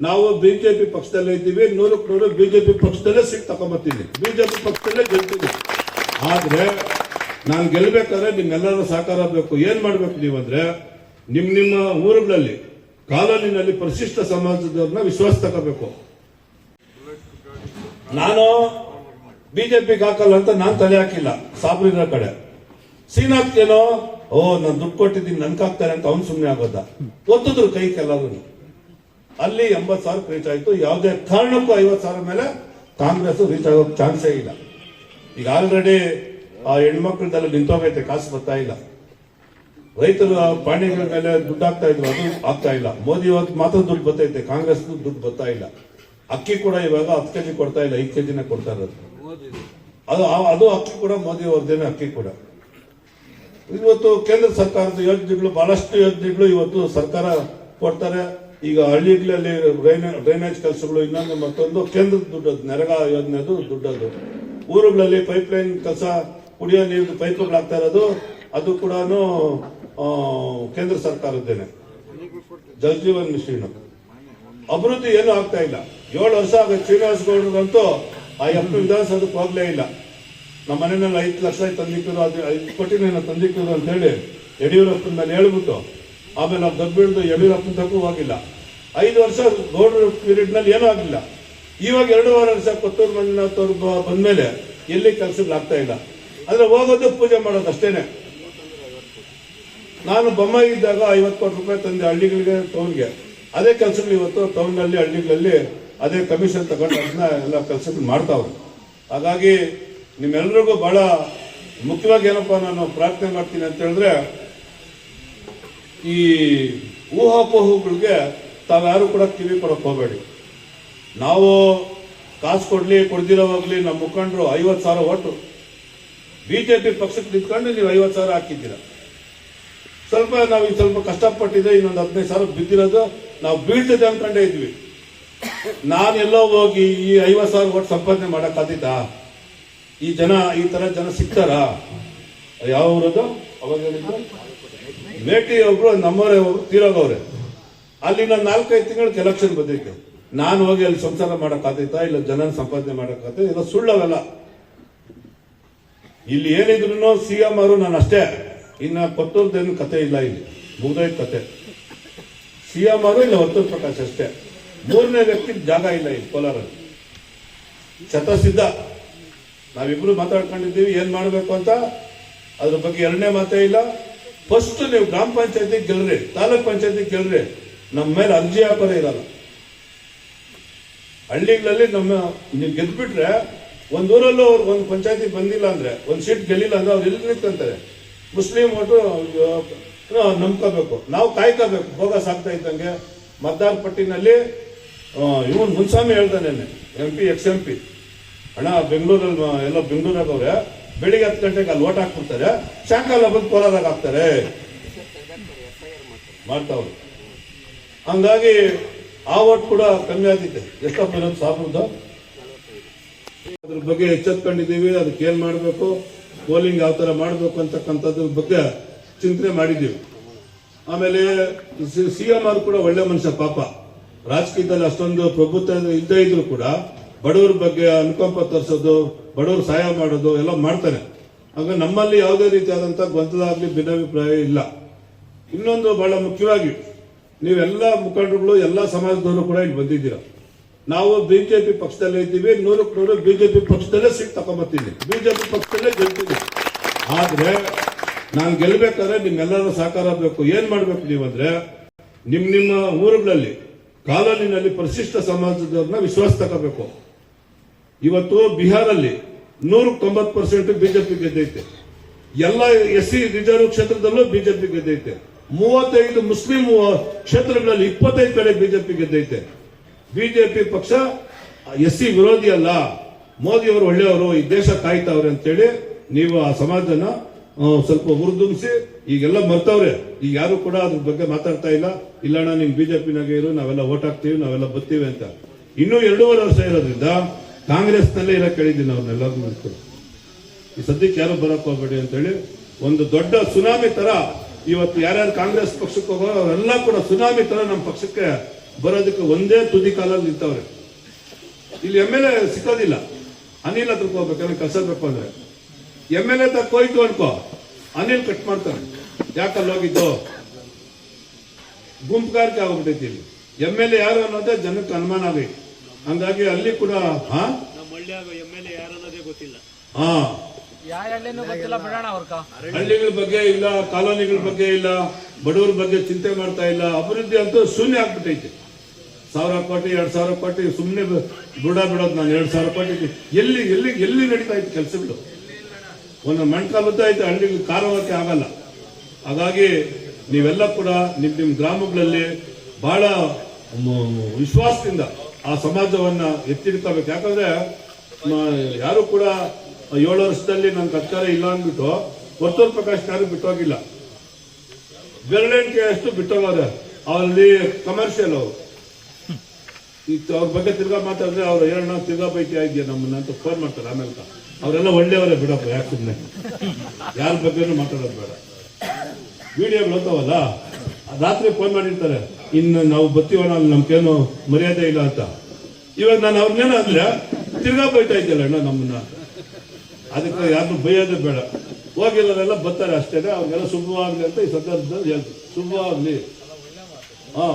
ನಾವು ಬಿಜೆಪಿ ಪಕ್ಷದಲ್ಲೇ ಇದ್ದೀವಿ ನೂರಕ್ಕೆ ನೂರು ಬಿಜೆಪಿ ಪಕ್ಷದಲ್ಲೇ ಸಿಕ್ ತಗೊಂಬರ್ತೀನಿ. ಬಿಜೆಪಿ ಪಕ್ಷದಲ್ಲೇ ಗೆಲ್ತೀವಿ ಆದ್ರೆ ನಾನು ಗೆಲ್ಲಬೇಕಾದ್ರೆ ನಿಮ್ಮೆಲ್ಲರ ಸಹಕಾರ ಬೇಕು. ಏನ್ ಮಾಡ್ಬೇಕು ನೀವಂದ್ರೆ ನಿಮ್ ನಿಮ್ಮ ಊರುಗಳಲ್ಲಿ, ಕಾಲೋನಿನಲ್ಲಿ ಪರಿಶಿಷ್ಟ ಸಮಾಜದವ್ರನ್ನ ವಿಶ್ವಾಸ ತಗೋಬೇಕು. ನಾನು ಬಿಜೆಪಿಗೆ ಹಾಕಲ್ಲ ಅಂತ ನಾನು ತಲೆ ಹಾಕಿಲ್ಲ, ಸಾಬ್ರಿನ ಕಡೆ. ಶ್ರೀನಾಥ್ಗೇನೋ ಓ, ನಾನು ದುಡ್ಡು ಕೊಟ್ಟಿದ್ದೀನಿ ನನ್ಕಾಗ್ತಾರೆ ಅಂತ ಅವ್ನು ಸುಮ್ಮನೆ ಆಗೋದ ಒತ್ತಿದ್ರು ಕೈ ಕೆಲವರು ಅಲ್ಲಿ ಎಂಬತ್ತು ಸಾವಿರ ರೀಚ್ ಆಯ್ತು. ಯಾವುದೇ ಕಾರಣಕ್ಕೂ ಐವತ್ತು ಸಾವಿರ ಮೇಲೆ ಕಾಂಗ್ರೆಸ್ ರೀಚ್ ಆಗೋ ಚಾನ್ಸೇ ಇಲ್ಲ. ಈಗ ಆಲ್ರೆಡಿ ಆ ಹೆಣ್ಮಕ್ಳದೆಲ್ಲ ನಿಂತೋಗೈತೆ, ಕಾಸು ಬರ್ತಾ ಇಲ್ಲ. ರೈತರು ಪಾಣಿಗಳ ಮೇಲೆ ದುಡ್ಡು ಆಗ್ತಾ ಇದ್ರು, ಅದು ಆಗ್ತಾ ಇಲ್ಲ. ಮೋದಿ ಇವತ್ತು ಮಾತ್ರ ದುಡ್ಡು ಬರ್ತೈತೆ ಕಾಂಗ್ರೆಸ್ ದುಡ್ಡು ಬರ್ತಾ ಇಲ್ಲ. ಅಕ್ಕಿ ಕೂಡ ಇವಾಗ ಹತ್ತು ಕೆಜಿ ಕೊಡ್ತಾ ಇಲ್ಲ, ಐದು ಕೆಜಿನ ಕೊಡ್ತಾ ಇರೋದು. ಅದು ಅದು ಅಕ್ಕಿ ಕೂಡ ಮೋದಿ ಅವ್ರದ್ದೇನೆ ಅಕ್ಕಿ ಕೂಡ. ಇವತ್ತು ಕೇಂದ್ರ ಸರ್ಕಾರದ ಯೋಜನೆಗಳು, ಬಹಳಷ್ಟು ಯೋಜನೆಗಳು ಇವತ್ತು ಸರ್ಕಾರ ಕೊಡ್ತಾರೆ. ಈಗ ಹಳ್ಳಿಗಳಲ್ಲಿ ಡ್ರೈನೇಜ್ ಕೆಲಸಗಳು ಇನ್ನೊಂದು ಮತ್ತೊಂದು ಕೇಂದ್ರದ ದುಡ್ಡದು, ನೆರಗ ಯೋಜನೆದು ದುಡ್ಡದು. ಊರುಗಳಲ್ಲಿ ಪೈಪ್ ಲೈನ್ ಕೆಲಸ, ಕುಡಿಯೋ ನೀರು ಪೈಪ್ಗಳು ಆಗ್ತಾ ಇರೋದು, ಅದು ಕೂಡ ಕೇಂದ್ರ ಸರ್ಕಾರದ್ದೇನೆ. ಜಲ್ ಜೀವನ್ ಮಿಷನ್. ಅಭಿವೃದ್ಧಿ ಏನೂ ಆಗ್ತಾ ಇಲ್ಲ. ಏಳು ವರ್ಷ ಆಗ ಶ್ರೀನಿವಾಸ ಗೌಡ್ರಿಗಂತೂ ಆ ಎಪ್ಪು ವಿಧಾನಸ ಅದಕ್ಕೆ ಹೋಗ್ಲೇ ಇಲ್ಲ. ನಮ್ಮ ಮನೆಯಲ್ಲಿ ಐದು ಲಕ್ಷ ತಂದಿಕ್ಕಿದ್ರು ಅದು ಐದು ಕೋಟಿನ ತಂದಿಕ್ಕಿದ್ರು ಅಂತ ಹೇಳಿ ಯಡಿಯೂರಪ್ಪನ ಮೇಲೆ ಹೇಳ್ಬಿಟ್ಟು ಆಮೇಲೆ ನಾವು ದಬ್ಬಿಳಿದು ಯಡಿಯೂರಪ್ಪನ ತಕ್ಕೂ ಆಗಿಲ್ಲ ಐದು ವರ್ಷ ಗೌಡ್ರ ಪೀರಿಯಡ್ನಲ್ಲಿ ಏನೂ ಆಗಿಲ್ಲ. ಇವಾಗ ಎರಡೂವರೆ ವರ್ಷ ಕೊತ್ತೂರು ಮಂಜುನಾಥ್ ಅವ್ರು ಬ- ಬಂದ್ಮೇಲೆ ಎಲ್ಲಿ ಕೆಲಸಗಳಾಗ್ತಾ ಇಲ್ಲ. ಆದರೆ ಹೋಗೋದು ಪೂಜೆ ಮಾಡೋದು ಅಷ್ಟೇನೆ. ನಾನು ಬೊಮ್ಮಾಯಿ ಇದ್ದಾಗ ಐವತ್ತು ಕೋಟಿ ರೂಪಾಯಿ ತಂದೆ ಹಳ್ಳಿಗಳಿಗೆ ಟೌನ್ಗೆ ಅದೇ ಕೆಲಸಗಳು ಇವತ್ತು ಟೌನ್ನಲ್ಲಿ ಹಳ್ಳಿಗಳಲ್ಲಿ ಅದೇ ಕಮಿಷನ್ ತಗೊಂಡು ಅದನ್ನ ಎಲ್ಲ ಕೆಲಸಗಳು ಮಾಡ್ತಾವ್ರು. ಹಾಗಾಗಿ ನಿಮ್ಮೆಲ್ರಿಗೂ ಬಹಳ ಮುಖ್ಯವಾಗಿ ಏನಪ್ಪ ನಾನು ಪ್ರಾರ್ಥನೆ ಮಾಡ್ತೀನಿ ಅಂತ ಹೇಳಿದ್ರೆ ಈ ಊಹಾಪೋಹಗಳಿಗೆ ತಾವ್ಯಾರು ಕೂಡ ಕಿವಿ ಕೊಡಕ್ ಹೋಗಬೇಡಿ. ನಾವು ಕಾಸು ಕೊಡ್ಲಿ, ಕೊಡ್ದಿರೋವಾಗ್ಲಿ ನಮ್ಮ ಮುಖಂಡರು ಐವತ್ತು ಸಾವಿರ ಓಟು ಬಿಜೆಪಿ ಪಕ್ಷಕ್ಕೆ ನಿಂತ್ಕೊಂಡು ನೀವು ಐವತ್ತು ಸಾವಿರ ಹಾಕಿದ್ದೀರ. ಸ್ವಲ್ಪ ನಾವು ಈಗ ಸ್ವಲ್ಪ ಕಷ್ಟಪಟ್ಟಿದ್ದೆ ಇನ್ನೊಂದು ಹದಿನೈದು ಸಾವಿರ ಬಿದ್ದಿರೋದು, ನಾವು ಬೀಳ್ತದೆ ಅನ್ಕೊಂಡೇ ಇದ್ವಿ. ನಾನೆಲ್ಲೋ ಹೋಗಿ ಈ ಐವತ್ತು ಸಾವಿರ ಒಟ್ಟು ಸಂಪಾದನೆ ಮಾಡಕ್ಕಾದಿದ್ದ ಈ ಜನ, ಈ ತರ ಜನ ಸಿಗ್ತಾರಾ? ಯಾವ ಊರದು? ಅವಾಗ ಹೇಳಿದ್ದು? ಮೇಟಿ ಒಬ್ರು ನಮ್ಮವರೇ ಒಬ್ರು ತೀರೋಗವ್ರೆ ಅಲ್ಲಿ ನಾನು ನಾಲ್ಕೈದು ತಿಂಗಳು ಎಲೆಕ್ಷನ್ ಬಂದಿತ್ತು. ನಾನು ಹೋಗಿ ಅಲ್ಲಿ ಸಂಸಾರ ಮಾಡಕ್ಕಾದೈತಾ ಇಲ್ಲ ಜನ ಸಂಪಾದನೆ ಮಾಡೋಕ್ಕಾಗ್ತಾ ಇಲ್ಲ ಸುಳ್ಳವೆಲ್ಲ. ಇಲ್ಲಿ ಏನಿದ್ರು ಸಿ ಎಂ ಅವರು ನಾನು ಅಷ್ಟೇ. ಇನ್ನ ಕೊಟ್ಟವ್ರದ್ದೇನು ಕತೆ ಇಲ್ಲ ಇಲ್ಲಿ. ಮುಗ್ದೋಯ್ತು ಕತೆ. ಸಿ ಎಂ ಅವರು ಇಲ್ಲ ವರ್ತೂರ್ ಪ್ರಕಾಶ್ ಅಷ್ಟೇ. ಮೂರನೇ ವ್ಯಕ್ತಿ ಜಾಗ ಇಲ್ಲ ಇಲ್ಲಿ ಕೋಲಾರಲ್ಲಿ. ಶತಸಿದ್ಧ. ನಾವಿಬ್ರು ಮಾತಾಡ್ಕೊಂಡಿದ್ದೀವಿ, ಏನ್ ಮಾಡಬೇಕು ಅಂತ? ಅದ್ರ ಬಗ್ಗೆ ಎರಡನೇ ಮಾತೇ ಇಲ್ಲ. ಫಸ್ಟ್ ನೀವು ಗ್ರಾಮ ಪಂಚಾಯತಿ ಗೆಲ್ರಿ, ತಾಲೂಕ್ ಪಂಚಾಯತಿ ಗೆಲ್ರಿ ನಮ್ಮ ಮೇಲೆ ಅರ್ಜಿ ಹಾಕೋದೇ ಇರಲ್ಲ. ಹಳ್ಳಿಗಳಲ್ಲಿ ನಮ್ಮ, ನೀವು ಗೆದ್ಬಿಟ್ರೆ ಒಂದೂರಲ್ಲೂ ಅವ್ರು ಒಂದು ಪಂಚಾಯತಿ ಬಂದಿಲ್ಲ ಅಂದ್ರೆ, ಒಂದು ಸೀಟ್ ಗೆಲ್ಲಿಲ್ಲ ಅಂದ್ರೆ ಅವ್ರು ಎಲ್ಲಿ ನಿಂತ್ಕೊಂತಾರೆ? ಮುಸ್ಲಿಂ ಓಟು ನಂಬ್ಕೋಬೇಕು. ನಾವು ಕಾಯ್ಕೋಬೇಕು ಹೋಗ ಸಾಕ್ತಾ ಇದ್ದಂಗೆ. ಮತದಾರ ಪಟ್ಟಿನಲ್ಲಿ ಇವನ್ ಮುನ್ಸ್ವಾಮಿ ಹೇಳ್ತಾನೆ M P ex M P ಅಣ್ಣ, ಬೆಂಗಳೂರಲ್ಲಿ, ಎಲ್ಲ ಬೆಂಗಳೂರಾಗ ಅವ್ರೆ ಬೆಳಿಗ್ಗೆ ಹತ್ತು ಗಂಟೆಗೆ ಅಲ್ಲಿ ಓಟ್ ಹಾಕ್ಬಿಡ್ತಾರೆ. ಸಾಯಂಕಾಲ ಬಂದು ಕೋಲಾರಾಗ ಹಾಕ್ತಾರೆ. ಮಾಡ್ತಾವ್ರು. ಹಂಗಾಗಿ ಆ ಓಟ್ ಕೂಡ ಕಮ್ಮಿ ಆಗಿದೆ. ಎಷ್ಟಪ್ಪ ಇರೋದು ಸಾವಿರದ ಅದ್ರ ಬಗ್ಗೆ ಎಚ್ಚೆತ್ಕೊಂಡಿದ್ದೀವಿ. ಅದಕ್ಕೆ ಏನ್ ಮಾಡಬೇಕು? ಪೋಲಿಂಗ್ ಯಾವ ತರ ಮಾಡಬೇಕು ಅಂತಕ್ಕಂಥದ್ರ ಬಗ್ಗೆ ಚಿಂತನೆ ಮಾಡಿದ್ದೀವಿ. ಆಮೇಲೆ ಸಿ ಎಂ ಆರ್ ಕೂಡ ಒಳ್ಳೆ ಮನುಷ್ಯ, ಪಾಪ. ರಾಜಕೀಯದಲ್ಲಿ ಅಷ್ಟೊಂದು ಪ್ರಭುತ್ವ ಇದ್ದೇ ಇದ್ರು ಕೂಡ ಬಡವರ ಬಗ್ಗೆ ಅನುಕಂಪ ತರಿಸೋದು, ಬಡವರು ಸಹಾಯ ಮಾಡೋದು ಎಲ್ಲ ಮಾಡ್ತಾರೆ. ಹಾಗೆ ನಮ್ಮಲ್ಲಿ ಯಾವುದೇ ರೀತಿಯಾದಂಥ ಗೊಂದಲ ಆಗಲಿ ಭಿನ್ನಾಭಿಪ್ರಾಯ ಇಲ್ಲ. ಇನ್ನೊಂದು ಬಹಳ ಮುಖ್ಯವಾಗಿ, ನೀವೆಲ್ಲ ಮುಖಂಡರುಗಳು, ಎಲ್ಲ ಸಮಾಜದವರು ಕೂಡ ಇಲ್ಲಿ ಬಂದಿದ್ದೀರಾ? ನಾವು ಬಿಜೆಪಿ ಪಕ್ಷದಲ್ಲೇ ಇದ್ದೀವಿ, ನೂರಕ್ಕೆ ನೂರು ಬಿಜೆಪಿ ಪಕ್ಷದಲ್ಲೇ ಸೀಟ್ ತಗೊಂಬರ್ತೀನಿ ಬಿಜೆಪಿ ಪಕ್ಷದಲ್ಲೇ ಗೆಲ್ತೀನಿ ಆದ್ರೆ, ನಾನು ಗೆಲ್ಬೇಕಾದ್ರೆ ನಿಮ್ಮೆಲ್ಲರ ಸಹಕಾರ ಬೇಕು. ಏನ್ ಮಾಡ್ಬೇಕು ನೀವಂದ್ರೆ, ನಿಮ್ ನಿಮ್ಮ ಊರುಗಳಲ್ಲಿ, ಕಾಲೋನಿನಲ್ಲಿ ಪರಿಶಿಷ್ಟ ಸಮಾಜದವ್ರನ್ನ ವಿಶ್ವಾಸ ತಗೋಬೇಕು. ಇವತ್ತು ಬಿಹಾರಲ್ಲಿ ನೂರು ತೊಂಬತ್ತು ಪರ್ಸೆಂಟ್ ಬಿಜೆಪಿ ಗೆದ್ದೈತೆ. ಎಲ್ಲ ಎಸ್ ಸಿ ರಿಸರ್ವ್ ಕ್ಷೇತ್ರದಲ್ಲೂ ಬಿಜೆಪಿ ಗೆದ್ದೈತೆ. ಮೂವತ್ತೈದು ಮುಸ್ಲಿಂ ಕ್ಷೇತ್ರಗಳಲ್ಲಿ ಇಪ್ಪತ್ತೈದು ಕಡೆ ಬಿಜೆಪಿ ಗೆದ್ದೈತೆ. ಬಿಜೆಪಿ ಪಕ್ಷ ಎಸ್ ಸಿ ವಿರೋಧಿ ಅಲ್ಲ. ಮೋದಿ ಅವರು ಒಳ್ಳೆಯವರು, ಈ ದೇಶ ಕಾಯ್ತಾವ್ರೆ ಅಂತೇಳಿ ನೀವು ಆ ಸಮಾಜನ ಸ್ವಲ್ಪ ಹುರಿದುಂಬಿಸಿ, ಈಗೆಲ್ಲ ಮರ್ತವ್ರೆ. ಈಗ ಯಾರು ಕೂಡ ಅದ್ರ ಬಗ್ಗೆ ಮಾತಾಡ್ತಾ ಇಲ್ಲ. ಇಲ್ಲಣ್ಣ, ನಿಮ್ ಬಿಜೆಪಿನಾಗೆ ಇರು, ನಾವೆಲ್ಲ ಓಟ್ ಹಾಕ್ತೀವಿ, ನಾವೆಲ್ಲ ಬರ್ತೀವಿ ಅಂತ. ಇನ್ನೂ ಎರಡೂವರೆ ವರ್ಷ ಇರೋದ್ರಿಂದ ಕಾಂಗ್ರೆಸ್ನಲ್ಲೇ ಇರಕ್ ಹೇಳಿದ್ದೀನಿ ಅವ್ರನ್ನೆಲ್ಲರಿಗೂ ಮಾಡ್ಕೊಂಡು ಈ ಸದ್ಯಕ್ಕೆ ಯಾರು ಬರಕ್ ಹೋಗ್ಬೇಡಿ ಅಂತೇಳಿ ಒಂದು ದೊಡ್ಡ ಸುನಾಮಿ ತರ ಇವತ್ತು ಯಾರ್ಯಾರು ಕಾಂಗ್ರೆಸ್ ಪಕ್ಷಕ್ಕೆ ಹೋಗೋ ಅವರೆಲ್ಲ ಕೂಡ ಸುನಾಮಿ ತರ ನಮ್ಮ ಪಕ್ಷಕ್ಕೆ ಬರೋದಕ್ಕೆ ಒಂದೇ ತುದಿ ಕಾಲಲ್ಲಿ ನಿಂತವ್ರೆ. ಇಲ್ಲಿ ಎಂ ಎಲ್ ಎ ಸಿಕ್ಕೋದಿಲ್ಲ. ಅನಿಲ್ ಹತ್ರಕ್ಕೆ ಹೋಗ್ಬೇಕಂದ್ರೆ ಬೇಕು ಅಂದ್ರೆ. ಎಂ ಎಲ್ ಎ ತಕ್ಕ ಹೋಯ್ತು ಅನ್ಕೋ, ಅನಿಲ್ ಕಟ್ ಮಾಡ್ತಾನೆ ಯಾಕಲ್ಲಿ ಹೋಗಿದ್ದು? ಗುಂಪುಗಾರಿಕೆ ಆಗ್ಬಿಟ್ಟೈತಿ ಇಲ್ಲಿ. ಎಂ ಎಲ್ ಎ ಯಾರು ಅನ್ನೋದೇ ಜನಕ್ಕೆ ಅನುಮಾನ ಆಗೈತಿ ಹಂಗಾಗಿ ಅಲ್ಲಿ ಕೂಡ ಹಾ? ನಮ್ಮ ಹಳ್ಳಿಯಾಗ ಎಂ ಎಲ್ ಎ ಯಾರು ಅನ್ನೋದೇ ಗೊತ್ತಿಲ್ಲ. ಹಾ. ಹಳ್ಳಿಗಳ ಬಗ್ಗೆ ಇಲ್ಲ ಕಾಲೋನಿಗಳ ಬಗ್ಗೆ ಇಲ್ಲ ಬಡವರ ಬಗ್ಗೆ ಚಿಂತೆ ಮಾಡ್ತಾ ಇಲ್ಲ. ಅಭಿವೃದ್ಧಿ ಅಂತೂ ಶೂನ್ಯ ಆಗ್ಬಿಟ್ಟೈತೆ. ಸಾವಿರ ಕೋಟಿ ಎರಡ್ ಸಾವಿರ ಕೋಟಿ ಸುಮ್ಮನೆ ಬುಡ ಬಿಡೋದು ನಾನು ಎರಡ್ ಸಾವಿರ ಕೋಟಿ. ಎಲ್ಲಿ ಎಲ್ಲಿ ಎಲ್ಲಿ ನಡೀತಾ ಇತ್ತು ಕೆಲಸಗಳು? ಒಂದು ಮಣ್ಕಾಲ್ ಉದ್ದ ಐತೆ ಹಳ್ಳಿಗಳು ಕಾರೋಗಕ್ಕೆ ಆಗಲ್ಲ. ಹಾಗಾಗಿ ನೀವೆಲ್ಲ ಕೂಡ ನಿಮ್ ನಿಮ್ ಗ್ರಾಮಗಳಲ್ಲಿ ಬಹಳ ಮ- ವಿಶ್ವಾಸದಿಂದ ಆ ಸಮಾಜವನ್ನ ಎತ್ತಿಡ್ಕೋಬೇಕು ಯಾಕಂದ್ರೆ ಯಾರು ಕೂಡ ಏಳು ವರ್ಷದಲ್ಲಿ ನನ್ಗೆ ಅಧಿಕಾರ ಇಲ್ಲ ಅಂದ್ಬಿಟ್ಟು ವರ್ತೂರ್ ಪ್ರಕಾಶ್ ಯಾರು ಬಿಟ್ಟೋಗಿಲ್ಲ ಬೆರಳೆಣಿಕೆ ಅಷ್ಟು ಬಿಟ್ಟೋಗವ್ರೆ ಅವರಲ್ಲಿ ಕಮರ್ಷಿಯಲ್ ಅವರು. ಅವ್ರ ಬಗ್ಗೆ ತಿರ್ಗಾ ಮಾತಾಡಿದ್ರೆ ಅವ್ರು ಹೇಳೋಣ ತಿರ್ಗಾ ಬೈಕಿ ಆಗಿದೆಯಾ ನಮ್ಮನ್ನ ಅಂತ ಫೋನ್ ಮಾಡ್ತಾರೆ ಆಮೇಲೆ ಅವರೆಲ್ಲ ಒಳ್ಳೆಯವರೇ ಬಿಡಪ್ಪ, ಯಾಕೆ ಸುಮ್ಮನೆ ಯಾರ ಬಗ್ಗೆನೂ ಮಾತಾಡೋದು ಬೇಡ. ವಿಡಿಯೋಗಳು ಹೋಗ್ತಾವಲ್ಲ, ರಾತ್ರಿ ಫೋನ್ ಮಾಡಿರ್ತಾರೆ. ಇನ್ನು ನಾವು ಬತ್ತೀವಣ ಅಲ್ಲಿ ನಮ್ಗೇನು ಮರ್ಯಾದೆ ಇಲ್ಲ ಅಂತ. ಇವಾಗ ನಾನು ಅವ್ರನ್ನೇನ ಅಂದ್ರೆ ತಿರ್ಗಾ ಬೈತಾ ಇದ್ದಲ್ಲ ಅಣ್ಣ ನಮ್ಮನ್ನ. ಅದಕ್ಕೆ ಯಾರನ್ನು ಬೈಯೋದೇ ಬೇಡ. ಹೋಗಿಲ್ಲರೆಲ್ಲ ಬರ್ತಾರೆ ಅಷ್ಟೇ ಅವ್ರಿಗೆಲ್ಲ ಶುಭವಾಗ್ಲಿ ಅಂತ ಈ ಸಂದರ್ಭದಲ್ಲಿ ಹೇಳ್ತೀವಿ ಶುಭವಾಗ್ಲಿ ಹಾ.